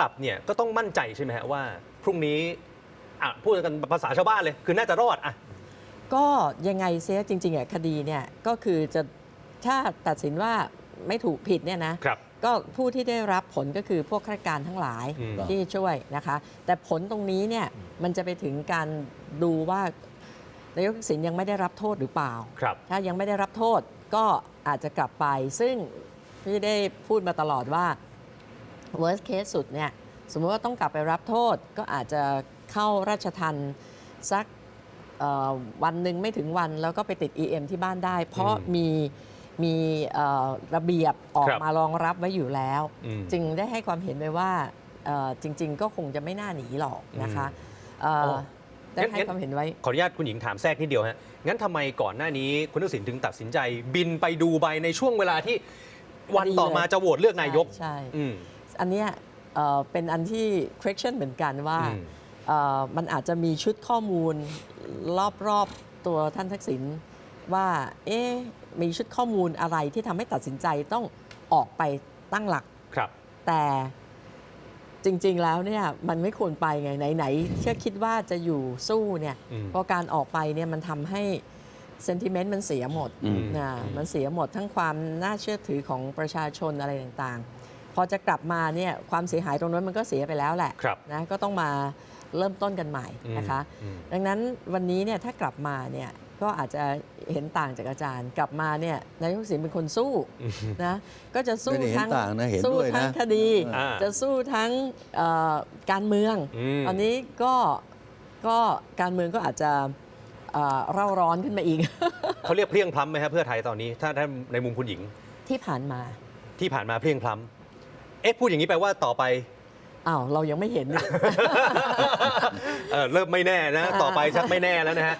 กลับเนี่ยก็ต้องมั่นใจใช่ไหมฮะว่า พรุ่งนี้อะพูดกันภาษาชาวบ้านเลย คือน่าจะรอดอะ ก็ยังไงเสียจริงๆอะคดีเนี่ยก็คือจะถ้าตัดสินว่าไม่ถูกผิดเนี่ยนะครับ ก็ผู้ที่ได้รับผลก็คือพวกข้าราชการทั้งหลายอืม ที่ช่วยนะคะ แต่ผลตรงนี้เนี่ยมันจะไปถึงการดูว่านายกทักษิณยังไม่ได้รับโทษหรือเปล่า ครับ ถ้ายังไม่ได้รับโทษก็อาจจะกลับไป ซึ่งพี่ได้พูดมาตลอดว่า worst case สุดเนี่ยสมมติว่าต้องกลับไปรับโทษก็อาจจะเข้าราชทันสักเอ่อวันหนึ่งไม่ถึงวันแล้วก็ไปติด EM ที่บ้านได้ เพราะอืมมีมีเอ่อระเบียบออกครับมารองรับไว้อยู่แล้วอืมจึงได้ให้ความเห็นไปว่าเอ่อจริง ๆ ก็คงจะไม่น่าหนีหรอกนะคะเอ่อโอ้ได้ให้ความเห็นไว้ ขออนุญาตคุณหญิงถามแทรกนิดเดียวฮะงั้นทำไมก่อนหน้านี้คุณทักษิณถึงตัดสินใจ บินไปดูใบในช่วงเวลาที่วันต่อมาจะโหวตเลือกนายกใช่ อืมอันเนี้ยเอ่อเป็นอันที่ question เหมือนกันว่าอืม เอ่อมันอาจจะมีชุดข้อมูลรอบๆตัวท่านทักษิณว่าเอ๊ะมีชุดข้อมูลอะไรที่ทำให้ตัดสินใจต้องออกไปตั้งหลัก ครับ แต่จริงๆแล้วเนี่ยมันไม่ควรไปไงไหนๆเชื่อคิดว่าจะอยู่สู้เนี่ยอืมเพราะการออกไปเนี่ยมันทำให้เซนติเมนต์มันเสียหมด อืม นะอืมมันเสียหมดทั้งความน่าเชื่อถือของประชาชนอะไรต่างๆ พอจะกลับมาเนี่ยความเสียหายตรงนั้นมันก็เสียไปแล้วแหละครับนะก็ต้องมาเริ่มต้นกันใหม่นะคะอืมดังนั้นวันนี้เนี่ยถ้ากลับมาเนี่ยก็อาจจะเห็นต่างจากอาจารย์ กลับมาเนี่ยนายกทักษิณเป็นคนสู้อืมนะก็จะสู้ไม่ได้เห็นทั้งต่างนะเห็นสู้ด้วยทั้งนะคดีอ่าจะสู้ทั้งเอ่อการเมืองอืมตอนนี้ก็ก็การเมืองก็อาจจะเอ่อเร่าร้อนขึ้นมาอีกเขาเรียกเพลียงพล้ำไหมครับเพื่อไทยตอนนี้ถ้าถ้าในมุมคุณหญิงที่ผ่านมาที่ผ่านมาเพลียงพล้ำ เอ๊ะพูดอย่างนี้แปลว่าต่อไป อ้าวเรายังไม่เห็นเออเริ่มไม่แน่นะ ต่อไปชักไม่แน่แล้วนะฮะ